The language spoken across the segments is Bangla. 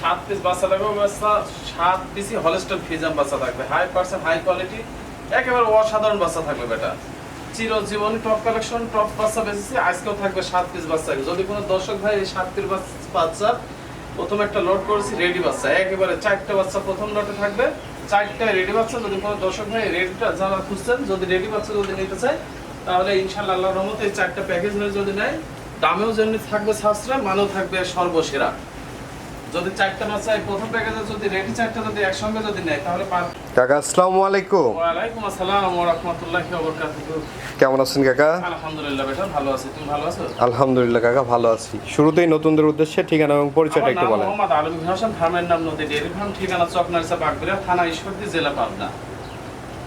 সাত পিস বাচ্চা থাকবে বাচ্চা সাত পিসই হলস্টার ফিজাম বাচ্চা থাকবে। হাই পার্সেন্ট হাই কোয়ালিটি একেবারে অসাধারণ বাচ্চা থাকবে বেটা। চিরজীবনী টপ কালেকশন টপ বাচ্চা বেঁচেছি আজকেও থাকবে সাত পিস বাচ্চা যদি কোনো দর্শক ভাই এই সাত পিস বাচ্চা- প্রথম একটা লোড করেছি রেডি বাচ্চা। একেবারে চারটা বাচ্চা প্রথম লটে থাকবে। চারটা রেডি বাচ্চা। যদি কোনো দর্শক ভাই রেডিটা যারা খুঁজছেন, যদি রেডি বাচ্চা যদি নিতে চায়, তাহলে ইনশাল্লাহ আল্লাহর রহমতে এই চারটা প্যাকেজ নিয়ে যদি নেয়, দামেও যেমনি থাকবে সাশ্রয়, মানেও থাকবে সর্বসেরা। যদি চারটা বাচ্চা এই প্রথম প্যাকেজে যদি রেডি চারটা যদি একসঙ্গে যদি নেয় তাহলে কাকা আসসালামু আলাইকুম। ওয়ালাইকুম আসসালাম ওয়া রাহমাতুল্লাহি ওয়া বারাকাতুহু। কেমন আছেন কাকা? আলহামদুলিল্লাহ বেটা ভালো আছি। তুমি ভালো আছো? আলহামদুলিল্লাহ কাকা ভালো আছি। শুরুতেই নতুনদের উদ্দেশ্যে ঠিকানা এবং পরিচয়টা একটু বলেন। মোহাম্মদ আলমগীর হোসেন ফার্মের নাম নদী ডেয়ারি ফার্ম ঠিকানা চকনারিসা বাগবিরা থানা ঈশ্বরদী জেলা পাবনা।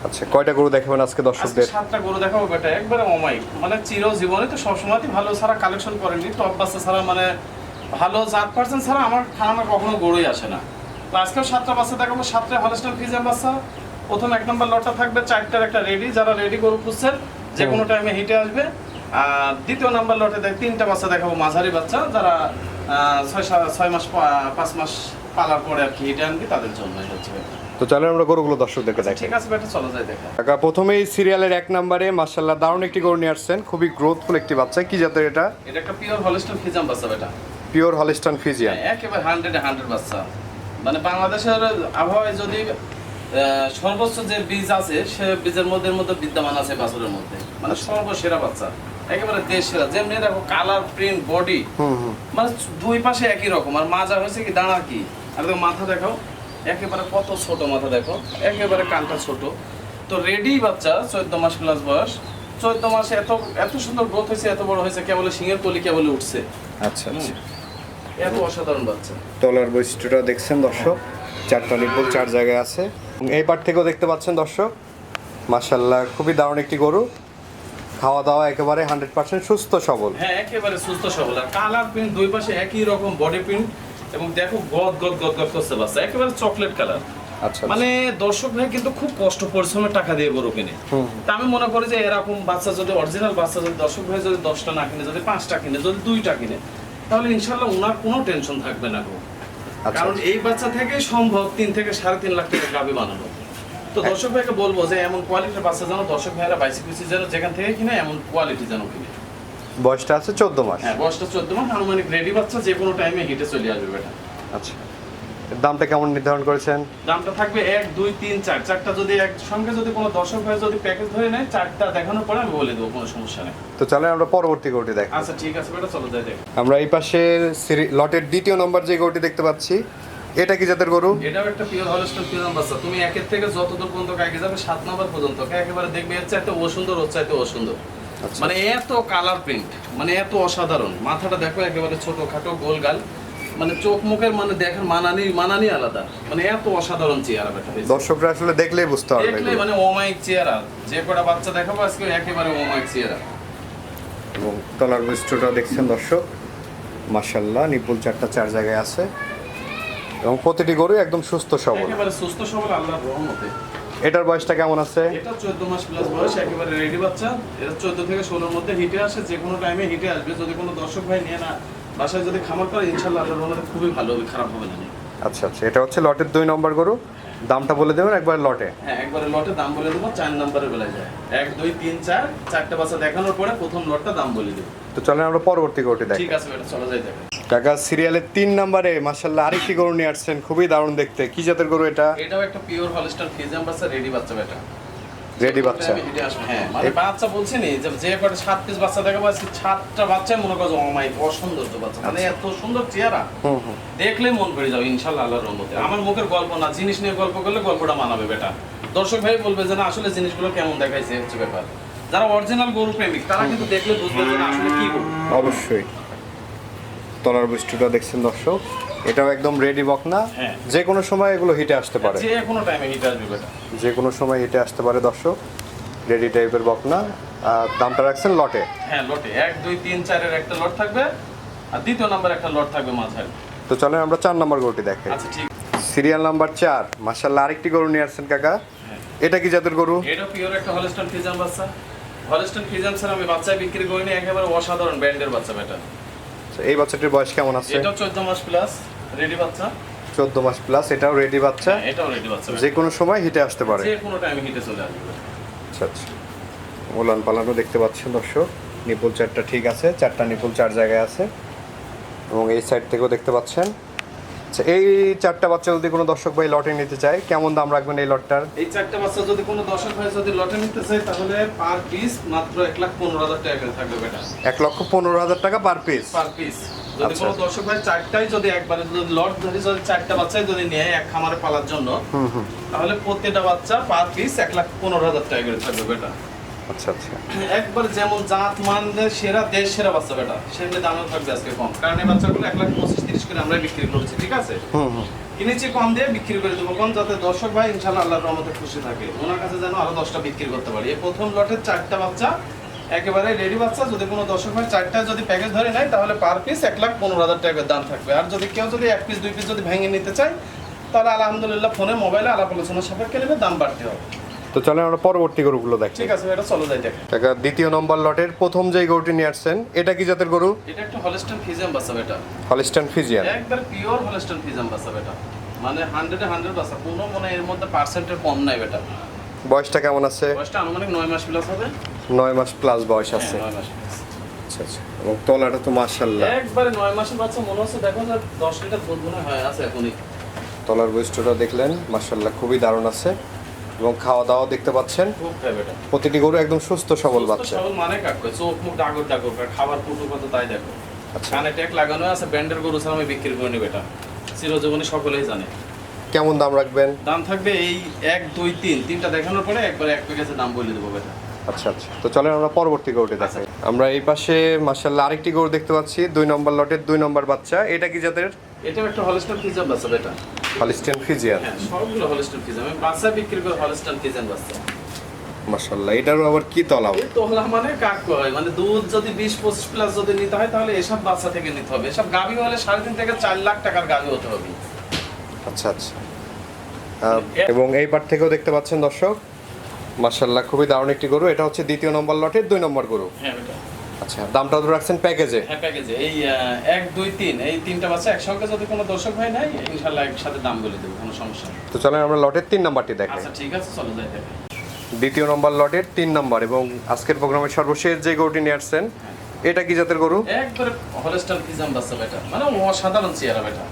আচ্ছা কয়টা গরু দেখাবেন আজকে দর্শকদের? সাতটা গরু দেখাবো বেটা একবারে অমায়িক। মানে চির জীবনে তো সবসময়ই ভালো ছাড়া কালেকশন করেনি টপ বাচ্চা ছাড়া মানে ভালো জাত পার্সেন্ট ছাড়া আমার খানা কখনো গরুই আসে না। তো আজকেও সাতটা বাচ্চা দেখাবো সাতটা হলস্টার ফিজার বাচ্চা। প্রথম এক নম্বর লটটা থাকবে চারটার একটা রেডি যারা রেডি গরু খুঁজছেন যে কোনো টাইমে হিটে আসবে। আর দ্বিতীয় নাম্বার লটে দেখ তিনটা বাচ্চা দেখাবো মাঝারি বাচ্চা যারা ছয় ছয় মাস পাঁচ মাস পালার পরে আর কি হিটে আনবি তাদের জন্য হচ্ছে তো চলেন আমরা গরুগুলো দর্শকদেরকে দেখাই। ঠিক আছে বেটা চলো যাই দেখা। কাকা প্রথমেই সিরিয়ালের এক নম্বরে মার্শাল্লাহ দারুণ একটি গরু নিয়ে আসছেন। খুবই গ্রোথফুল একটি বাচ্চা। কি জাতের এটা? এটা একটা পিওর হলস্টার ফিজাম বাচ্চা বেটা। Pure Holstein Friesian. একেবারে হান্ড্রেডে হান্ড্রেড বাচ্চা। মানে বাংলাদেশের আবহাওয়ায় যদি সর্বোচ্চ যে বীজ আছে সে বীজের মধ্যে মধ্যে বিদ্যমান আছে বাছুরের মধ্যে। মানে সর্বসেরা বাচ্চা। একেবারে দেশ সেরা যেমনি দেখো কালার প্রিন্ট বডি মানে দুই পাশে একই রকম। আর মাজা হয়েছে কি দাঁড়া কি? আর দেখো মাথা দেখো একেবারে কত ছোট মাথা দেখো। একেবারে কানটা ছোট। তো রেডি বাচ্চা চোদ্দ মাস প্লাস বয়স। চোদ্দ মাসে এত এত সুন্দর গ্রোথ হয়েছে এত বড় হয়েছে কেবল সিংহের কলি কেবল উঠছে। আচ্ছা আচ্ছা। এত অসাধারণ বাচ্চা। তলার বৈশিষ্ট্যটা দেখছেন দর্শক চারটা নিপুল চার জায়গায় আছে। এই পার থেকেও দেখতে পাচ্ছেন দর্শক মার্শাল্লাহ খুবই দারুণ একটি গরু। খাওয়া দাওয়া একেবারে হান্ড্রেড পার্সেন্ট সুস্থ সবল। হ্যাঁ একেবারে সুস্থ সবল। আর কালার প্রিন্ট দুই পাশে একই রকম বডি প্রিন্ট এবং দেখো গদ গদ গদ গদ করছে বাচ্চা। একেবারে চকলেট কালার। আচ্ছা মানে দর্শক ভাই কিন্তু খুব কষ্ট পরিশ্রমের টাকা দিয়ে গরু কিনে। তা আমি মনে করি যে এরকম বাচ্চা যদি অরিজিনাল বাচ্চা যদি দর্শক ভাই যদি দশটা না কিনে যদি পাঁচটা কিনে যদি দুইটা কিনে তাহলে ইনশাল্লাহ ওনার কোনো টেনশন থাকবে না আচ্ছা কারণ এই বাচ্চা থেকে সম্ভব তিন থেকে সাড়ে তিন লাখ টাকা গাভি বানানো। তো দর্শক ভাইকে বলব যে এমন কোয়ালিটির বাচ্চা যেন দর্শক ভাইরা বাইসি কুচি যেন যেখান থেকে কিনে এমন কোয়ালিটি যেন কিনে। বয়সটা আছে চোদ্দ মাস। হ্যাঁ বয়সটা চোদ্দ মাস আনুমানিক রেডি বাচ্চা যে কোনো টাইমে হিটে চলে আসবে বেটা। আচ্ছা। দামটা কেমন নির্ধারণ করেছেন? দামটা থাকবে এক দুই তিন চার। চারটা যদি এক সঙ্গে যদি কোনো দর্শক ভাই যদি প্যাকেজ ধরে নেয় চারটা দেখানোর পরে আমি বলে দেবো কোনো সমস্যা নেই। তো চলেন আমরা পরবর্তী গরুটি দেখ। আচ্ছা ঠিক আছে বেটা চলো যাই দেখ আমরা এই পাশের লটের দ্বিতীয় নম্বর যে গরুটি দেখতে পাচ্ছি এটা কি জাতের গরু? এটাও একটা পিওর হলস্টন পিওর বাচ্চা তুমি একের থেকে যত দূর পর্যন্ত আগে যাবে সাত নম্বর পর্যন্ত একেবারে দেখবে এর চাইতে ও সুন্দর ওর চাইতে ও সুন্দর। আচ্ছা। মানে এত কালার প্রিন্ট মানে এত অসাধারণ। মাথাটা দেখো একেবারে ছোট খাটো গোল গাল মানে চোখ মুখের মানে দেখার মানানি মানানি আলাদা। মানে এত অসাধারণ চেয়ারা বেটা দর্শকরা আসলে দেখলেই বুঝতে পারবে দেখলে মানে অমায়িক চেহারা। যে কটা বাচ্চা দেখাবো আজকে একেবারে অমায়িক চেহারা। এবং তলার বৈশিষ্ট্যটা দেখছেন দর্শক। মার্শাল্লাহ নিপুল চারটা চার জায়গায় আছে। এবং প্রতিটি গরু একদম সুস্থ সবল। একেবারে সুস্থ সবল আল্লাহর রহমতে। এটার বয়সটা কেমন আছে? এটা চোদ্দ মাস প্লাস বয়স একেবারে রেডি বাচ্চা। এটা চোদ্দ থেকে ষোলোর মধ্যে হিটে আসে যে কোনো টাইমে হিটে আসবে। যদি কোনো দর্শক ভাই নিয়ে না বাসায় যদি খামার করে ইনশাল্লাহ আল্লাহর রহমতে খুবই ভালো হবে খারাপ হবে না আচ্ছা আচ্ছা এটা হচ্ছে লটের দুই নম্বর গরু। দামটা বলে দেবেন একবার লটে। হ্যাঁ একবারে লটে দাম বলে দেবো চার নম্বরের বেলায় যায়। এক দুই তিন চার চারটে বাচ্চা দেখানোর পরে প্রথম লটটা দাম বলে দেবো। তো চলেন আমরা পরবর্তী গরুটি দেখ। ঠিক আছে চলে যাই কাকা সিরিয়ালের তিন নম্বরে মার্শাল্লাহ আরেকটি গরু নিয়ে আসছেন খুবই দারুণ দেখতে। কি জাতের গরু এটা? এটাও একটা পিওর হলস্টার বাচ্চা রেডি বাচ্চা বেটা রেডি বাচ্চা। হ্যাঁ মানে বাচ্চা বলছি নি যে যে কটা সাত পিস বাচ্চা দেখাবো আজকে সাতটা বাচ্চাই মনে করো অমায়িক অসৌন্দর্য বাচ্চা মানে এত সুন্দর চেহারা। হুম মন পড়ে যাবে ইনশাল্লাহ আল্লাহর রহমতে। আমার মুখের গল্প না জিনিস নিয়ে গল্প করলে গল্পটা মানাবে বেটা। দর্শক ভাই বলবে যে না আসলে জিনিসগুলো কেমন দেখাইছে হচ্ছে ব্যাপার। যারা অরিজিনাল গরু প্রেমিক তারা কিন্তু দেখলে বুঝবে যে না আসলে কি গরু। অবশ্যই। তলার বৈশিষ্ট্যটা দেখছেন দর্শক। এটাও একদম রেডি বকনা হ্যাঁ। যে কোনো সময় এগুলো হিটে আসতে পারে। যে কোনো টাইমে হিট আসবে যে কোনো সময় হিটে আসতে পারে দর্শক। রেডি টাইপের বকনা আর দামটা রাখছেন লটে। হ্যাঁ লটে। এক দুই তিন চারের একটা লট থাকবে। আর দ্বিতীয় নাম্বার একটা লট থাকবে মাঝারি তো চলেন আমরা চার নম্বর গরুটি দেখে আচ্ছা ঠিক। সিরিয়াল নাম্বার চার। মার্শাল্লাহ আরেকটি গরু নিয়ে আসছেন কাকা। হ্যাঁ। এটা কি জাতের গরু? এটা পিওর একটা হলস্টন ফিজাম বাচ্চা। হলস্টন ফিজাম স্যার আমি বাচ্চায় বিক্রি করিনি। একেবারে অসাধারণ ব্র্যান্ডের বাচ্চা বেটা তো এই বাচ্চাটির বয়স কেমন আছে? এটাও চোদ্দ মাস প্লাস রেডি বাচ্চা? চোদ্দ মাস প্লাস এটাও রেডি বাচ্চা। হ্যাঁ, এটাও রেডি বাচ্চা। যে কোনো সময় হিটে আসতে পারে। যে কোনো টাইমে হিটে চলে আসবে। আচ্ছা আচ্ছা। ওলান পালানো দেখতে পাচ্ছেন দর্শক। নিপুল চারটা ঠিক আছে চারটা নিপুল চার জায়গায় আছে। এবং এই সাইড থেকেও দেখতে পাচ্ছেন। আচ্ছা এই চারটা বাচ্চা যদি কোনো দর্শক ভাই লটে নিতে চায় কেমন দাম রাখবেন এই লটটার এই চারটা বাচ্চা যদি কোনো দর্শক ভাই যদি লটে নিতে চায় তাহলে পার পিস মাত্র এক লাখ পনেরো হাজার টাকা থাকবে বেটা। এক লক্ষ পনেরো হাজার টাকা পার পিস পার পিস যদি আচ্ছা। কোনো দর্শক ভাই চারটাই যদি একবারে যদি লট ধরে যদি চারটা বাচ্চাই যদি নেয় এক খামারে পালার জন্য তাহলে প্রত্যেকটা বাচ্চা পার পিস এক লাখ পনেরো হাজার টাকা করে থাকবে বেটা। আচ্ছা আচ্ছা। একবার যেমন জাত মানদের সেরা দেশ সেরা বাচ্চা বেটা। সেমনি দামও থাকবে আজকে কম। কারণ এই বাচ্চাগুলো এক লাখ পঁচিশ তিরিশ করে আমরা বিক্রি করছি ঠিক আছে? কিনেছি কম দিয়ে বিক্রি করে দেবো। কম যাতে দর্শক ভাই? ইনশাল্লাহ আল্লাহর রহমতে খুশি থাকে। ওনার কাছে যেন আরও দশটা বিক্রি করতে পারি। এই প্রথম লটের চারটা বাচ্চা একেবারে রেডি বাচ্চা যদি কোনো দর্শক ভাই চারটা যদি প্যাকেজ ধরে নেয় তাহলে পার পিস এক লাখ পনেরো হাজার টাকার দাম থাকবে। আর যদি কেউ যদি এক পিস দুই পিস যদি ভেঙে নিতে চায় তাহলে আলহামদুলিল্লাহ ফোনে মোবাইলে আলাপ আলোচনা সাপেক্ষে নেবে দাম বাড়তে হবে। তো চলেন আমরা পরবর্তী গরুগুলো দেখি। ঠিক আছে এটা চলো যাই দেখে। কাকা দ্বিতীয় নম্বর লটের প্রথম যে গরুটি নিয়ে আসছেন এটা কি জাতের গরু? এটা একটা হলস্টন ফিজিয়াম বাচ্চা বেটা। হলিস্টান ফিজিয়ান একবার পিওর হলস্টন ফিজিয়াম বাচ্চা বেটা। মানে হান্ড্রেডে হান্ড্রেড বাচ্চা কোনো মানে এর মধ্যে পার্সেন্টের কম নাই বেটা। বয়সটা কেমন আছে? বয়সটা আনুমানিক নয় মাস প্লাস হবে। নয় মাস প্লাস বয়স হ্যাঁ, আছে মাস আচ্ছা আচ্ছা। এবং তলাটা তো মার্শাল্লাহ একবারে নয় মাসের বাচ্চা মনে হচ্ছে দেখো যে দশ লিটার দুধ মনে হয় আছে এখনই। তলার বৈশিষ্ট্যটা দেখলেন মার্শাল্লাহ খুবই দারুণ আছে। এবং খাওয়া দাওয়া দেখতে পাচ্ছেন। প্রতিটি গরু একদম সুস্থ সবল বাচ্চা। সবল মানে কাক করে চোখ মুখ ডাগর ডাগর খাবার পুটু কত তাই দেখো। আচ্ছা। কানে ট্যাক লাগানো আছে ব্যান্ডের গরু ছাড়া আমি বিক্রি করে নি বেটা চিরজীবনী সকলেই জানে। কেমন দাম রাখবেন? দাম থাকবে এই এক দুই তিন তিনটা দেখানোর পরে একবার এক প্যাকেজে দাম বলে দেবো বেটা। আচ্ছা আচ্ছা। তো চলেন আমরা পরবর্তী গরুটি দেখাই। আমরা এই পাশে মার্শাল্লাহ আরেকটি গরু দেখতে পাচ্ছি। দুই নম্বর লটের দুই নম্বর বাচ্চা। এটা কি জাতের? এটাও একটা হলস্টন ফিজাম বাচ্চা বেটা। হলিস্টান ফিজিয়ান হ্যাঁ সবগুলো হলস্টন ফিজাম আমি বাচ্চা বিক্রি করে হলস্টন ফিজাম বাচ্চা। মার্শাল্লাহ এটারও আবার কি তলাও এই তোলা মানে কাক হয়। মানে দুধ যদি বিশ পঁচিশ প্লাস যদি নিতে হয় তাহলে এসব বাচ্চা থেকে নিতে হবে। এসব গাভি হলে সাড়ে তিন থেকে চার লাখ টাকার গাভি হতে হবে। আচ্ছা আচ্ছা। এবং এই পার থেকেও দেখতে পাচ্ছেন দর্শক মার্শাল্লাহ খুবই দারুণ একটি গরু। এটা হচ্ছে দ্বিতীয় নম্বর লটের দুই নম্বর গরু। হ্যাঁ আচ্ছা দামটা তো রাখছেন প্যাকেজে? হ্যাঁ প্যাকেজে। এই এক দুই তিন এই তিনটা বাচ্চা একসঙ্গে যদি কোনো দর্শক ভাই নাই ইনশাল্লাহ একসাথে দাম বলে দেবো কোনো সমস্যা নেই। তো চলেন আমরা লটের তিন নাম্বারটি দেখাই আচ্ছা ঠিক আছে চলো যাই দেখে। দ্বিতীয় নম্বর লটের তিন নম্বর এবং আজকের প্রোগ্রামের সর্বশেষ যে গরুটি নিয়ে আসছেন এটা কি জাতের গরু? একবারে হলস্টার ফিজাম বাচ্চা বেটা। মানে অসাধারণ চেহারা বেটা।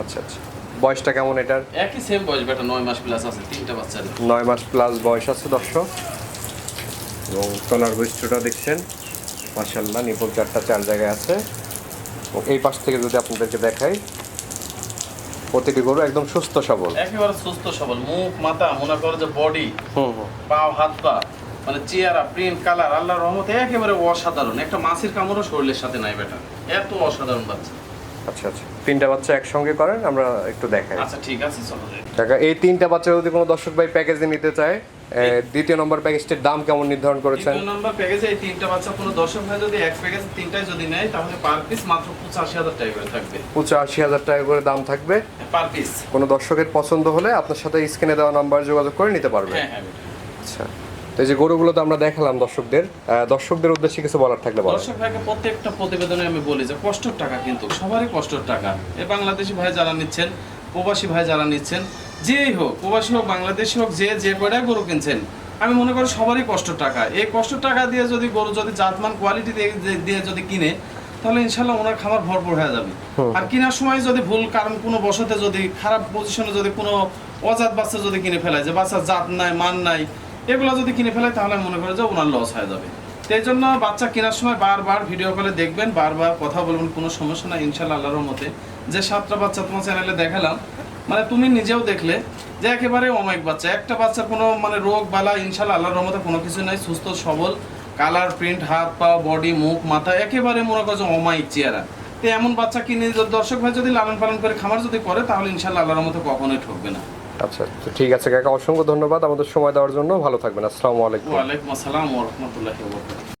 আচ্ছা আচ্ছা। বয়সটা কেমন এটার? একই সেম বয়স বেটা নয় মাস প্লাস আছে তিনটা বাচ্চা নয় মাস প্লাস বয়স আছে দর্শক। এবং তলার বৈশিষ্ট্যটা দেখছেন। মার্শাল্লাহ নিপুল চারটা চার জায়গায় আছে। এই পাশ থেকে যদি আপনাদেরকে দেখাই প্রতিটি গরু একদম সুস্থ সবল। একেবারে সুস্থ সবল মুখ মাথা মনে করো যে বডি হুম হুম। পাও হাত পা মানে চেহারা প্রিন্ট কালার আল্লাহর রহমতে একেবারে অসাধারণ। একটা মাছের কামড়ও শরীরের সাথে নাই বেটা। এত অসাধারণ বাচ্চা। আচ্ছা আচ্ছা। তিনটা বাচ্চা একসঙ্গে করেন আমরা একটু দেখাই। আচ্ছা ঠিক আছে চলো। টাকা এই তিনটা বাচ্চা যদি কোনো দর্শক ভাই প্যাকেজে নিতে চায় দ্বিতীয় নম্বর প্যাকেজটির দাম কেমন নির্ধারণ করেছেন? দ্বিতীয় নাম্বার প্যাকেজে এই তিনটা বাচ্চা কোনো দর্শক ভাই যদি এক প্যাকেজ তিনটাই যদি নেয় তাহলে পার পিস মাত্র পঁচাশি হাজার টাকা করে থাকবে। পঁচাশি হাজার টাকা করে দাম থাকবে। পার পিস কোনো দর্শকের পছন্দ হলে আপনার সাথে স্ক্রিনে দেওয়া নাম্বার যোগাযোগ করে নিতে পারবে। হ্যাঁ হ্যাঁ আচ্ছা। তো এই যে গরুগুলো তো আমরা দেখালাম দর্শকদের দর্শকদের উদ্দেশ্যে কিছু বলার থাকলে বলেন। দর্শক ভাইকে প্রত্যেকটা প্রতিবেদনে আমি বলি যে কষ্টের টাকা কিন্তু সবারই কষ্টের টাকা। এই বাংলাদেশি ভাই যারা নিচ্ছেন প্রবাসী ভাই যারা নিচ্ছেন যেই হোক প্রবাসী হোক বাংলাদেশি হোক যে যে কয়টাই গরু কিনছেন আমি মনে করি সবারই কষ্টের টাকা। এই কষ্টের টাকা দিয়ে যদি গরু যদি জাতমান কোয়ালিটি দিয়ে যদি কিনে তাহলে ইনশাল্লাহ ওনার খাবার ভরপুর হয়ে যাবে। আর কেনার সময় যদি ভুল কারণ কোনো বসতে যদি খারাপ পজিশনে যদি কোনো অজাত বাচ্চা যদি কিনে ফেলায় যে বাচ্চার জাত নাই মান নাই এগুলো যদি কিনে ফেলে তাহলে মনে করে যে ওনার লস হয়ে যাবে। এই জন্য বাচ্চা কেনার সময় বারবার ভিডিও কলে দেখবেন, বারবার কথা বলবেন, কোনো সমস্যা নাই ইনশাল্লাহ আল্লাহর মতে যে সাতটা বাচ্চা তোমার চ্যানেলে দেখালাম মানে তুমি নিজেও দেখলে যে একেবারে অমায়িক বাচ্চা একটা বাচ্চার কোনো মানে রোগ, বালা ইনশাল্লাহ আল্লাহর রহমতে কোনো কিছু নাই, সুস্থ, সবল কালার প্রিন্ট হাত, পা বডি মুখ, মাথা, একেবারে মনে করছে অমায়িক চেহারা। তো এমন বাচ্চা কিনে, দর্শক ভাই যদি লালন পালন করে খামার যদি করে, তাহলে ইনশাল্লাহ আল্লাহর মতো কখনোই ঠকবে না। আচ্ছা তো ঠিক আছে কাকা, অসংখ্য ধন্যবাদ আমাদের সময় দেওয়ার জন্য। ভালো থাকবেন, আসসালামু আলাইকুম। ওয়ালাইকুম আসসালাম ওয়া রাহমাতুল্লাহি ওয়া বারাকাতুহু।